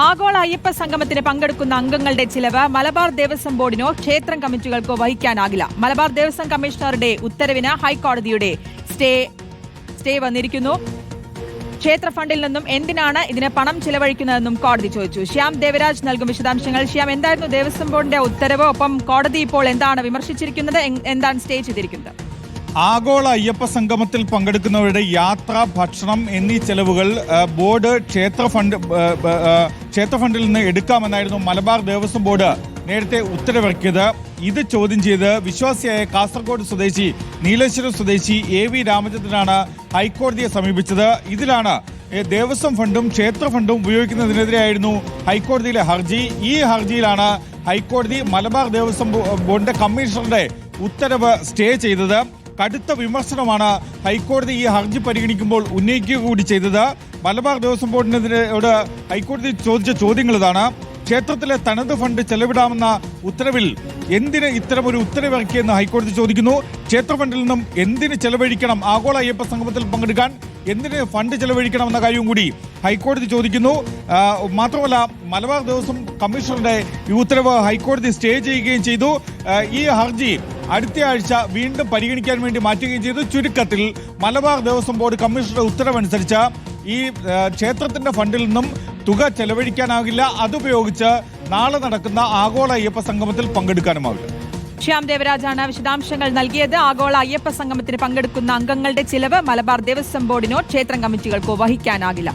ആഗോള അയ്യപ്പ സംഗമത്തിന് പങ്കെടുക്കുന്ന അംഗങ്ങളുടെ ചിലവ് മലബാർ ദേവസ്വം ബോർഡിനോ ക്ഷേത്രം കമ്മിറ്റികൾക്കോ വഹിക്കാനാകില്ല. മലബാർ ദേവസ്വം കമ്മീഷണറുടെ ഉത്തരവിന് ഹൈക്കോടതിയുടെ സ്റ്റേ സ്റ്റേ വന്നിരിക്കുന്നു. ക്ഷേത്ര ഫണ്ടിൽ നിന്നും എന്തിനാണ് ഇതിന് പണം ചിലവഴിക്കുന്നതെന്നും കോടതി ചോദിച്ചു. ശ്യാം ദേവരാജ് നൽകും വിശദാംശങ്ങൾ. ശ്യാം എന്തായിരുന്നു ദേവസ്വം ബോർഡിന്റെ ഉത്തരവ്? ഒപ്പം കോടതി ഇപ്പോൾ എന്താണ് വിമർശിച്ചിരിക്കുന്നത്? എന്താണ് സ്റ്റേ ചെയ്തിരിക്കുന്നത്? ആഗോള അയ്യപ്പ സംഗമത്തിൽ പങ്കെടുക്കുന്നവരുടെ യാത്ര ഭക്ഷണം എന്നീ ചെലവുകൾ ബോർഡ് ക്ഷേത്ര ഫണ്ട് ക്ഷേത്ര ഫണ്ടിൽ നിന്ന് എടുക്കാമെന്നായിരുന്നു മലബാർ ദേവസ്വം ബോർഡ് നേരത്തെ ഉത്തരവിറക്കിയത്. ഇത് ചോദ്യം ചെയ്ത് വിശ്വാസിയായ കാസർഗോഡ് സ്വദേശി നീലേശ്വരം സ്വദേശി എ വി രാമചന്ദ്രനാണ് ഹൈക്കോടതിയെ സമീപിച്ചത്. ഇതിലാണ് ദേവസ്വം ഫണ്ടും ക്ഷേത്ര ഫണ്ടും ഉപയോഗിക്കുന്നതിനെതിരെയായിരുന്നു ഹൈക്കോടതിയിലെ ഹർജി. ഈ ഹർജിയിലാണ് ഹൈക്കോടതി മലബാർ ദേവസ്വം ബോർഡിന്റെ കമ്മീഷണറുടെ ഉത്തരവ് സ്റ്റേ ചെയ്തത്. കടുത്ത വിമർശനമാണ് ഹൈക്കോടതി ഈ ഹർജി പരിഗണിക്കുമ്പോൾ ഉന്നയിക്കുക കൂടി ചെയ്തത്. മലബാർ ദേവസ്വം ബോർഡിനെതിരെയോട് ഹൈക്കോടതി ചോദിച്ച ചോദ്യങ്ങൾ ഇതാണ് ക്ഷേത്രത്തിലെ തനത് ഫണ്ട് ചെലവിടാമെന്ന ഉത്തരവിൽ എന്തിന് ഇത്തരം ഒരു ഉത്തരവിറക്കിയെന്ന് ഹൈക്കോടതി ചോദിക്കുന്നു. ക്ഷേത്ര ഫണ്ടിൽ നിന്നും എന്തിന് ചെലവഴിക്കണം? ആഗോള അയ്യപ്പ സംഗമത്തിൽ പങ്കെടുക്കാൻ എന്തിന് ഫണ്ട് ചെലവഴിക്കണം എന്ന കാര്യവും കൂടി ഹൈക്കോടതി ചോദിക്കുന്നു. മാത്രമല്ല മലബാർ ദേവസ്വം കമ്മീഷണറുടെ ഈ ഉത്തരവ് ഹൈക്കോടതി സ്റ്റേ ചെയ്യുകയും ചെയ്തു. ഈ ഹർജി അടുത്ത ആഴ്ച വീണ്ടും പരിഗണിക്കാൻ വേണ്ടി മാറ്റുകയും ചെയ്തു. ചുരുക്കത്തിൽ മലബാർ ദേവസ്വം ബോർഡ് കമ്മീഷണറുടെ ഉത്തരവനുസരിച്ച് ഈ ക്ഷേത്രത്തിന്റെ ഫണ്ടിൽ നിന്നും തുക ചെലവഴിക്കാനാകില്ല. അതുപയോഗിച്ച് നാളെ നടക്കുന്ന ആഗോള അയ്യപ്പ സംഗമത്തിൽ പങ്കെടുക്കാനുമാവില്ല. ശ്യാം ദേവരാജാണ് വിശദാംശങ്ങൾ നൽകിയത്. ആഗോള അയ്യപ്പ സംഗമത്തിന് പങ്കെടുക്കുന്ന അംഗങ്ങളുടെ ചിലവ് മലബാർ ദേവസ്വം ബോർഡിനോ ക്ഷേത്രം കമ്മിറ്റികൾക്കോ വഹിക്കാനാകില്ല.